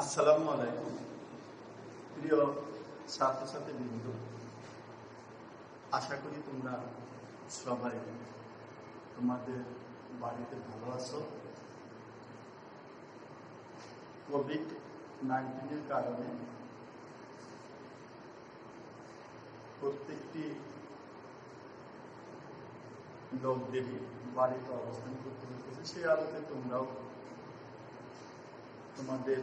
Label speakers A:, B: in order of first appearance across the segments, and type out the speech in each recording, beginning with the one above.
A: আসসালামু আলাইকুম। প্রিয় ছাত্রছাত্রী বৃন্দ আশা করি তোমরা সবাই তোমাদের বাড়িতে ভালো আছো। কোভিড নাইন্টিনের কারণে প্রত্যেকটি লোকদেরই বাড়িতে অবস্থান করতে হতেছে সেই আলোতে তোমরাও তোমাদের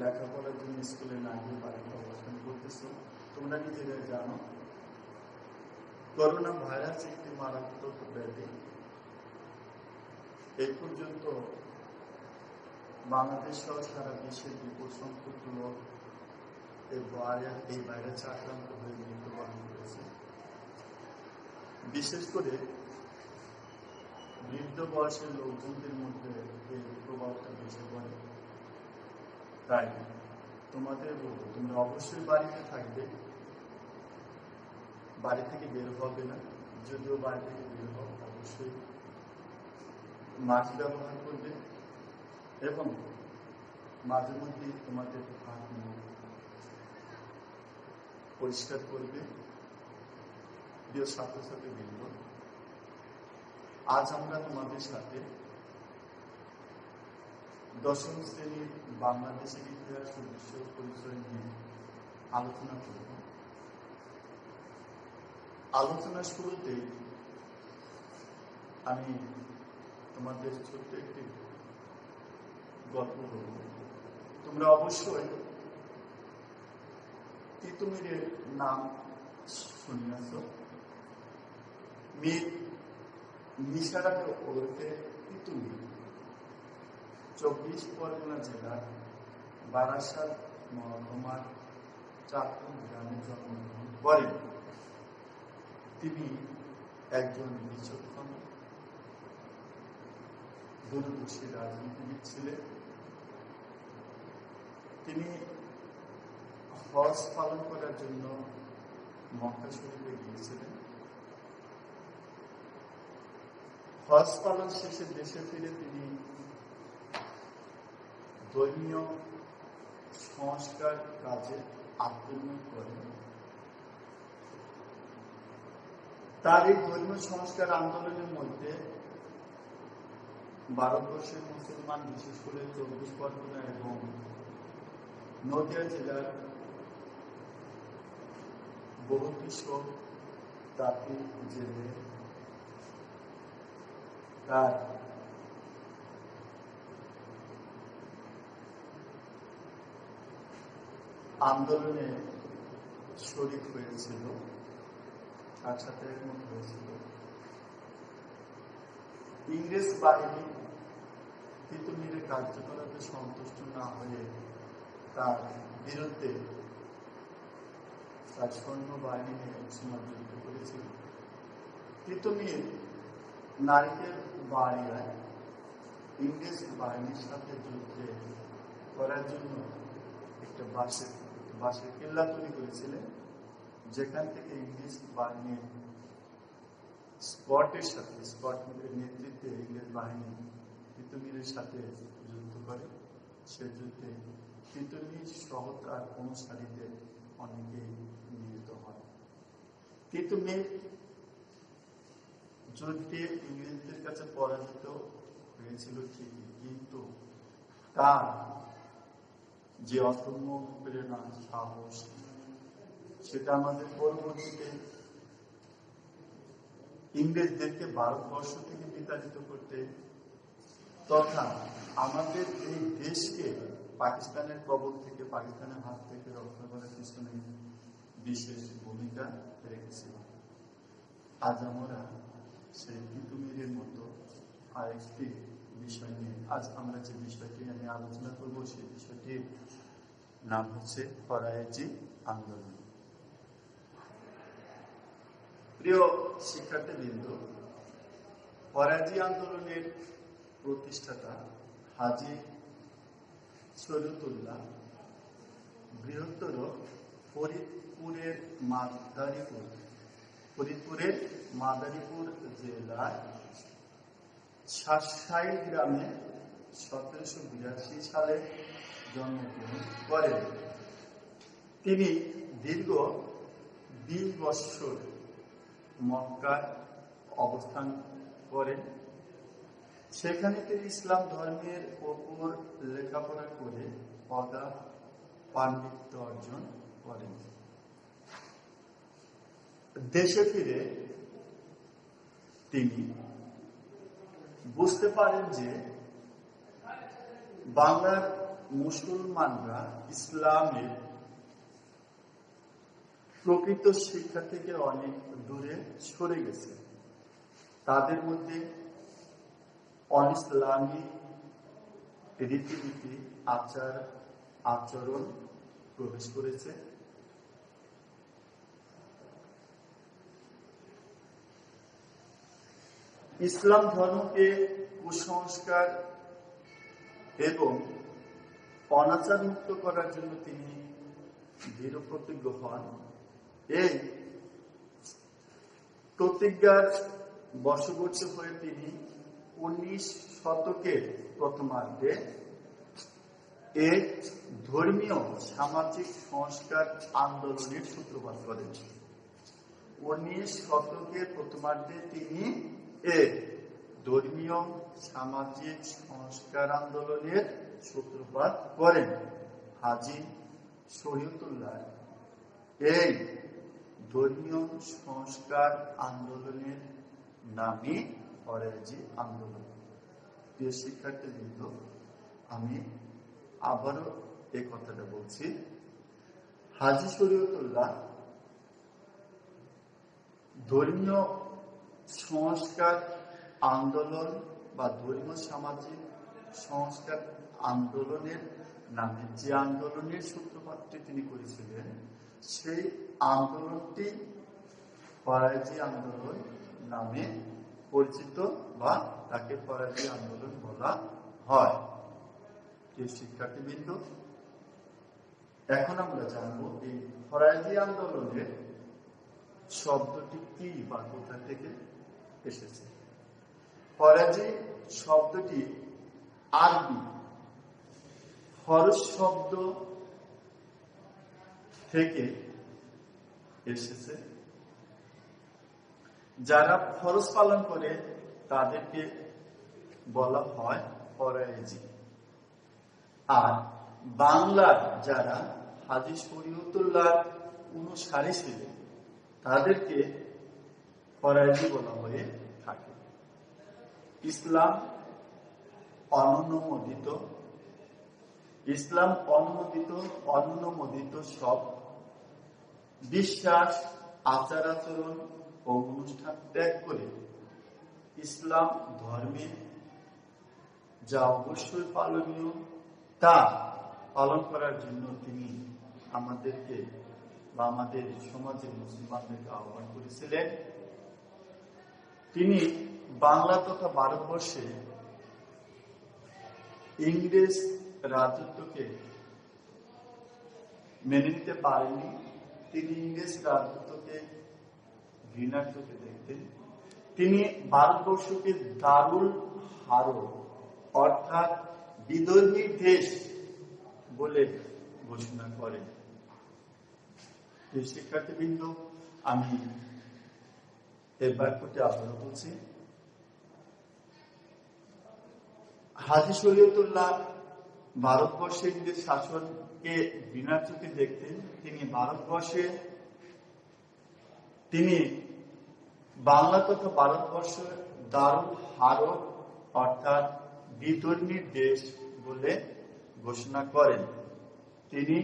A: লেখাপড়ার জন্য স্কুলে না গিয়ে বাড়িতে অবস্থান করতেছো? তোমরা নিজেরাই জানো? করোনা ভাইরাস একটি মারাত্মক ব্যাধি। এই পর্যন্ত বাংলাদেশ সহ সারা বিশ্বের বিপুল সংখ্যক লোক এই ভাইরাস, এই ভাইরাসে আক্রান্ত হয়ে মৃত্যুবরণ করেছে। বিশেষ করে বৃদ্ধ বয়সের লোকজনদের মধ্যে এই প্রভাবটা বেশি পড়ে। তাই তোমাদের তোমরা অবশ্যই বাড়িতে থাকবে। বাড়ি থেকে বের হবে না। যদিও বাড়ি থেকে বের হবে অবশ্যই মাস্ক ব্যবহার করবে এবং মাঝে মধ্যে তোমাদের হাত পরিষ্কার করবে। প্রিয় ছাত্রছাত্রী বৃন্দ, আজ আমরা তোমাদের সাথে দশম শ্রেণির বাংলাদেশের ইতিহাস ও বিশ্ব পরিচয় নিয়ে আলোচনা করব। আলোচনা শুরুতে আমি তোমাদের ছোট্ট একটি গল্প বলব। তোমরা অবশ্যই তিতুমিরের নাম শুনিয়াছ। মীর নিশারাকে ওরফে তিতুমির। চব্বিশ পরগনা জেলার বারাসাত মহকুমার চাঁদপুর গ্রামে জন্মগ্রহণ করেন। তিনি একজন বিচক্ষণ দূরদর্শী রাজনীতিবিদ ছিলেন। তিনি হজ পালন করার জন্য মক্কা শরীফে গিয়েছিলেন। হজ পালন শেষে দেশে ফিরে তিনি ধর্মীয় সংস্কার কাজে আত্মনিয়োগ করেন তার এই ধর্মীয় সংস্কার আন্দোলনের মধ্যে ভারতবর্ষের মুসলমান, বিশেষ করে চব্বিশ পরগনা এবং নদিয়া জেলার বহু কৃষক তাঁতি জেলে তার আন্দোলনে শরিক হয়েছিল তার সাথে হয়েছিল। ইংরেজ বাহিনী তিতুমিরের কার্যকলাপে সন্তুষ্ট না হয়ে তার বিরুদ্ধে তার সৈন্য বাহিনী নিয়ে যুদ্ধ করেছিল তিতুমির নারীদের বাড়িয়ায় ইংরেজ বাহিনীর সাথে যুদ্ধে করার জন্য একটা বাসের বাসের কেল্লা তৈরি করেছিলেন যেখান থেকে ইংলিশ বাহিনীর স্পটের সাথে স্পটের নেতৃত্বে ইংরেজ বাহিনী তিতুমিরের সাথে যুদ্ধ করে। সে যুদ্ধে তিতুমির সহ তার অনুসারীদের অনেকেই নিহত হয়। তিতুমির যুদ্ধে ইংরেজদের কাছে পরাজিত হয়েছিল ঠিকই, কিন্তু তার যে অসম্য প্রেরণা সাহস, সেটা আমাদের পরবর্তীতে ইংরেজদেরকে ভারতবর্ষ থেকে বিতাড়িত করতে তথা আমাদের এই দেশকে পাকিস্তানের কবল থেকে, পাকিস্তানের হাত থেকে রক্ষা করার পিছনে বিশেষ ভূমিকা রেখেছিল আজ আমরা সেই তিতুমিরের মতো আরেকটি বিষয় নিয়ে আজ আমরা যে বিষয়টি আমি আলোচনা করব সেই বিষয়টির নাম হচ্ছে ফরায়েজি আন্দোলন প্রিয় শিক্ষার্থী বৃন্দ ফরাজি আন্দোলনের প্রতিষ্ঠাতা হাজি শরীয়তুল্লাহ বৃহত্তর ফরিদপুরের মাদারীপুর ফরিদপুরের মাদারীপুর জেলার শাসাইল গ্রামে সতেরোশো বিরাশি সালে জন্মগ্রহণ করেন। তিনি দীর্ঘ বিশ বৎসর মক্কায় অবস্থান করেন। সেখানে তিনি ইসলাম ধর্মের ওপর লেখাপড়া করে পদা পাণ্ডিত্য অর্জন করেন। দেশে ফিরে তিনি বুঝতে পারেন যে বাংলার মুসলমানরা ইসলামের প্রকৃত শিক্ষা থেকে অনেক দূরে সরে গেছে। তাদের মধ্যে অনিসলামী রীতিনীতি, আচার, আচরণ প্রবেশ করেছে। ইসলাম ধর্মকে কুসংস্কার এবং অনাচার মুক্ত করার জন্য তিনি দৃঢ় প্রতিজ্ঞ হন। এই প্রতিজ্ঞার বশবর্তী হয়ে তিনি উনিশ শতকের প্রথমার্ধে এক ধর্মীয় সামাজিক সংস্কার আন্দোলনের সূত্রপাত করেন। উনিশ শতকের প্রথমার্ধে তিনি এক ধর্মীয়, সামাজিক, সংস্কার আন্দোলনের সূত্রপাত করেন হাজি শরীয়তুল্লাহ এই ধর্মীয়, সংস্কার আন্দোলনের নামে ফরাজি আন্দোলন। প্রিয় শিক্ষার্থীবৃন্দ, আমি আবারও এই কথাটা বলছি। হাজি শরীয়তুল্লাহ ধর্মীয় সংস্কার, আন্দোলন বা ধর্মীয় সামাজিক সংস্কার আন্দোলনের নামে যে আন্দোলনের সূত্রপাতটি তিনি করেছিলেন, সেই আন্দোলনটি ফরাজি আন্দোলন নামে পরিচিত বা তাকে ফরাজি আন্দোলন বলা হয়। শিক্ষার্থীবৃন্দ, এখন আমরা জানব এই ফরাজি আন্দোলনের শব্দটি কি বা কোথা থেকে এসেছে। ফরাজি শব্দটি আরবি। ফরজ শব্দ থেকে এসেছে। যারা ফরজ পালন করে, তাদেরকে বলা হয় ফরাইজি আর বাংলার যারা হাজি শরীয়তুল্লাহ অনুসারী ছিলেন, তাদেরকে ফরাইজি বলা হয়ে থাকে। ইসলাম অনুমোদিত ইসলাম অনুমোদিত অনুমোদিত সব বিশ্বাস, আচার আচরণ ও অনুষ্ঠান ত্যাগ করে ইসলাম ধর্মে যা অবশ্যই পালনীয়, তা পালন করার জন্য তিনি আমাদেরকে বা আমাদের সমাজের মুসলমানদেরকে আহ্বান করেছিলেন। তিনি বাংলা তথা ভারতবর্ষে ইংরেজ রাজত্বকে মেনে নিতে পারেননি। তিনি ইংরেজ রাজত্বকে ঘৃণার চোখে দেখতেন। তিনি ভারতবর্ষকে দারুল হারো, অর্থাৎ বিদর্মী দেশ বলে ঘোষণা করেন। শিক্ষার্থীবৃন্দ, আমি এর বাক্যটি আবারও বলছি হাজি শরীয়তুল্লাহ ভারতবর্ষে ইংরেজ শাসনকে বিনার চোখে দেখতেন, তিনি ভারতবর্ষে, তিনি বাংলা তথা ভারতবর্ষ দারুল হারত অর্থাৎ বিধর্মীর দেশ বলে ঘোষণা করেন। তিনি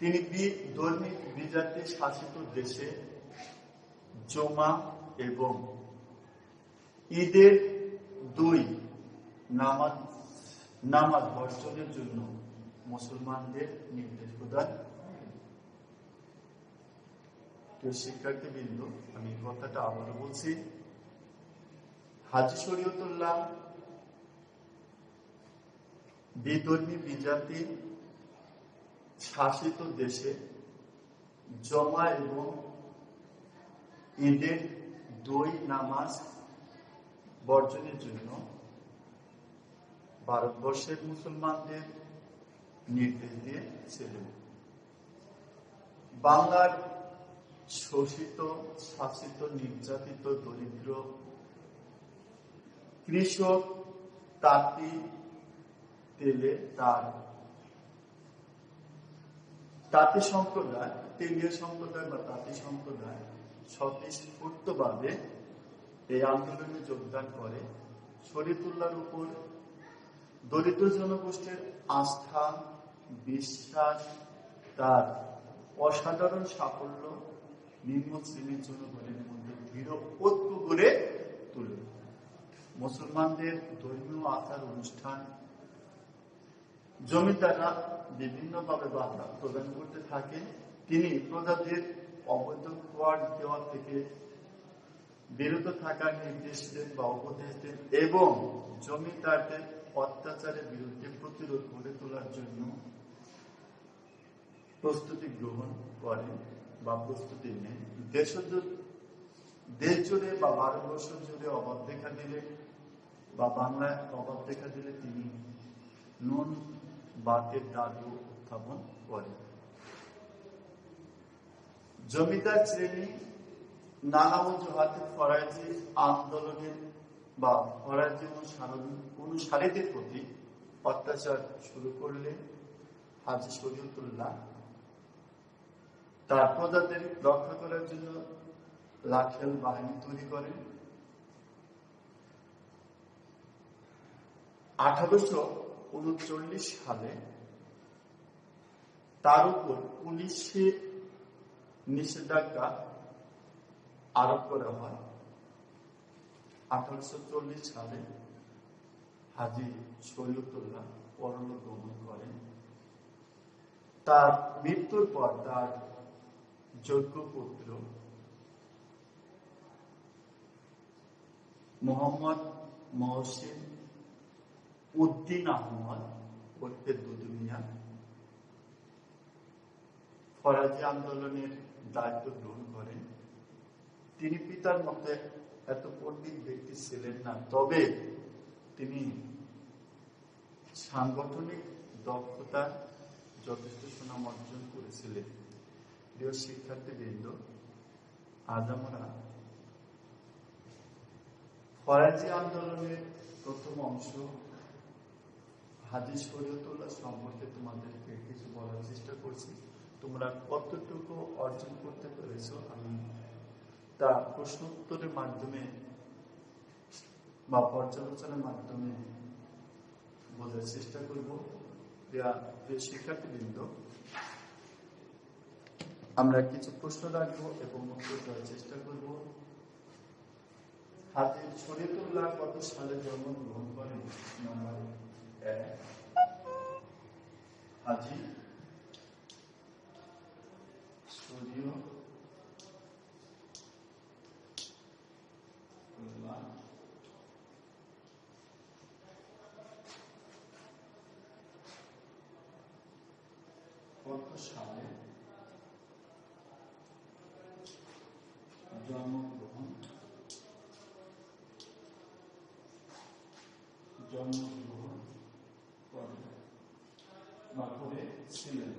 A: তিনি বিজাতি শাসিত দেশে জমা এবং ঈদের দুই নামাজ নামাজ বর্জনের জন্য মুসলমানদের নির্দেশ প্রদান। শিক্ষার্থী বিন্দু আমি কথাটা আবারও বলছি। হাজি শরীয়তুল্লাহ বিধর্মী বিজাতি শাসিত দেশে জমা এবং ঈদের দুই নামাজ বর্জনের জন্য ভারতবর্ষের মুসলমানদের নির্দেশ দিয়েছিলেন। বাংলার শোষিত, শাসিত, নির্যাতিত, দরিদ্র কৃষক তাঁতি তেলে তার তাঁতি সম্প্রদায়, তেলীয় সম্প্রদায় বা তাঁতি সম্প্রদায় স্বতঃস্ফূর্তভাবে এই আন্দোলনে যোগদান করে শরীফুল্লাহর উপর দরিদ্র জনগোষ্ঠীর আস্থা, বিশ্বাস, তার অসাধারণ সাফল্য নিম্ন শ্রেণির জনগণের মধ্যে দৃঢ় গড়ে তুলে। মুসলমানদের ধর্মীয় আচার অনুষ্ঠান, জমিদাররা বিভিন্নভাবে বাধা প্রদান করতে থাকে। তিনি প্রজাদের অবৈধ কর দেওয়া থেকে বিরত থাকার নির্দেশ দেন বা উপদেশ দেন এবং জমিদারদের অত্যাচারের বিরুদ্ধে প্রতিরোধ গড়ে তোলার জন্য প্রস্তুতি গ্রহণ করেন বা প্রস্তুতি নেন। দেশ দেশ জুড়ে বা ভারতবর্ষ জুড়ে অভাব দেখা দিলে বা বাংলায় অভাব দেখা দিলে তিনি নুন, বাতের দাদু উত্থাপন করেন। জমিদার শ্রেণি নানা অজুহাতে ফরাজি আন্দোলনের বা ফরাজি অনুসারীদের প্রতি অত্যাচার শুরু করলে হাজি শরীয়তুল্লাহ তার প্রজাদের রক্ষা করার জন্য লাখেল বাহিনী তৈরি করেন আঠারোশো উনচল্লিশ সালে তার উপর পুলিশের নিষেধাজ্ঞা আরোপ করা হয়। আঠারোশো চল্লিশ সালে হাজি শরীয়তুল্লাহ পরলোক গমন করেন। তার মৃত্যুর পর তার যোগ্য পুত্র মোহাম্মদ মহসিন উদ্দিন আহমদ ওরফে দুদুমিয়া ফরাজি আন্দোলনের দায়িত্ব গ্রহণ করেন। তিনি পিতার মতে এত পণ্ডিত ব্যক্তি ছিলেন না, তবে তিনি সাংগঠনিক দক্ষতা যথেষ্ট সুনাম অর্জন করেছিলেন। প্রিয় শিক্ষার্থীবৃন্দ, আজ আমরা ফরাজি আন্দোলনের প্রথম অংশ হাজি শরীয়তুল্লাহ সম্পর্কে তোমাদেরকে কিছু বলার চেষ্টা করছি। তোমরা কতটুকু অর্জন করতে পেরেছ আমি তা প্রশ্ন উত্তরের মাধ্যমে বা পর্যালোচনার মাধ্যমে বোঝার চেষ্টা করব। শিক্ষার্থীবৃন্দ, আমরা কিছু প্রশ্ন রাখব এবং উত্তর দেওয়ার চেষ্টা করব। হাজির শরীয়তুল্লাহ কত সালে জন্মগ্রহণ করেন? নাম্বার এক। হাজি সূর্য কত সালে জন্মগ্রহণ জন্মগ্রহণ করেন বা করেছিলেন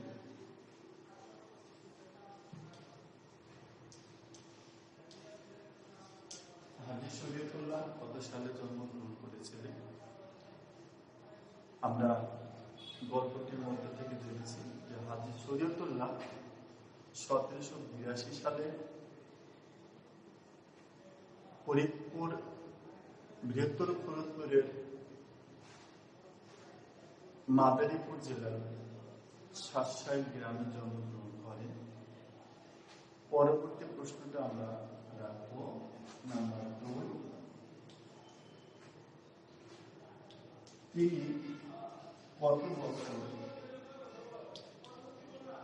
A: হাজি শরীয়তুল্লাহ কত সালে জন্মগ্রহণ করেছিলেন। আমরা গল্পটির মধ্যে থেকে জেনেছি যে হাজি শরীয়তুল্লাহ সতেরোশো বিরাশি সালে ফরিদপুর বৃহত্তর ফরিদপুরের মাদারীপুর জেলার সাতসাইল গ্রামে জন্মগ্রহণ করেন। পরবর্তী প্রশ্নটা আমরা রাখব। নাম্বার দুই তিনি কত বছর?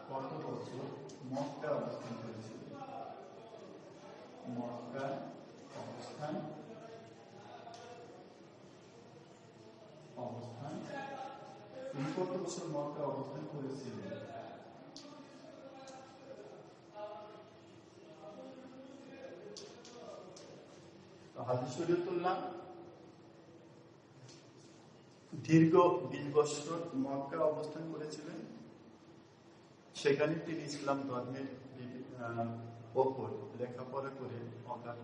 A: কত বছর? মক্কা অবস্থান করেছিলেন। মক্কা অবস্থান অবস্থান। তিনি কত বছর মক্কা অবস্থান করেছিলেন? হাজি শরীয়তুল্লাহ দীর্ঘ বিশ বছর মক্কা অবস্থান করেছিলেন। সেখানে তিনি ইসলাম ধর্মের ওপর লেখাপড়া করে অগাধ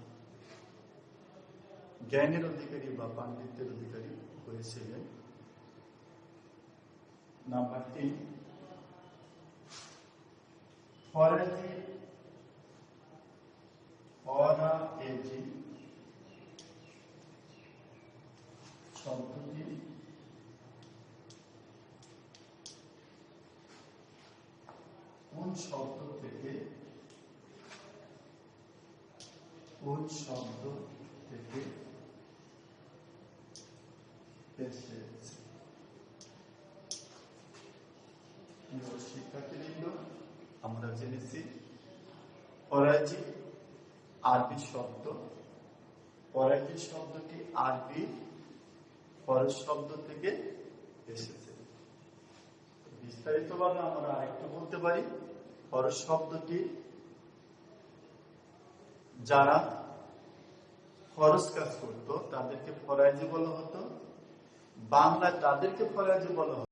A: জ্ঞানের অধিকারী বা পাণ্ডিত্যের অধিকারী হয়েছিলেন। নাম্বার তিন, ফরাজি ফরা এজি শব্দটি শব্দ থেকে, কোন শব্দ থেকে শিক্ষার্থীবৃন্দ আমরা জেনেছি। ফরাজি আরবি শব্দ ফরাজি শব্দটি আরবি? ফরজ শব্দ থেকে এসেছে। বিস্তারিতভাবে আমরা আরেকটু বলতে পারি। ফরজ শব্দটি, যারা ফরজ কাজ করত, তাদেরকে ফরাজি বলা হতো। বাংলায় তাদেরকে ফরাজি বলা হতো।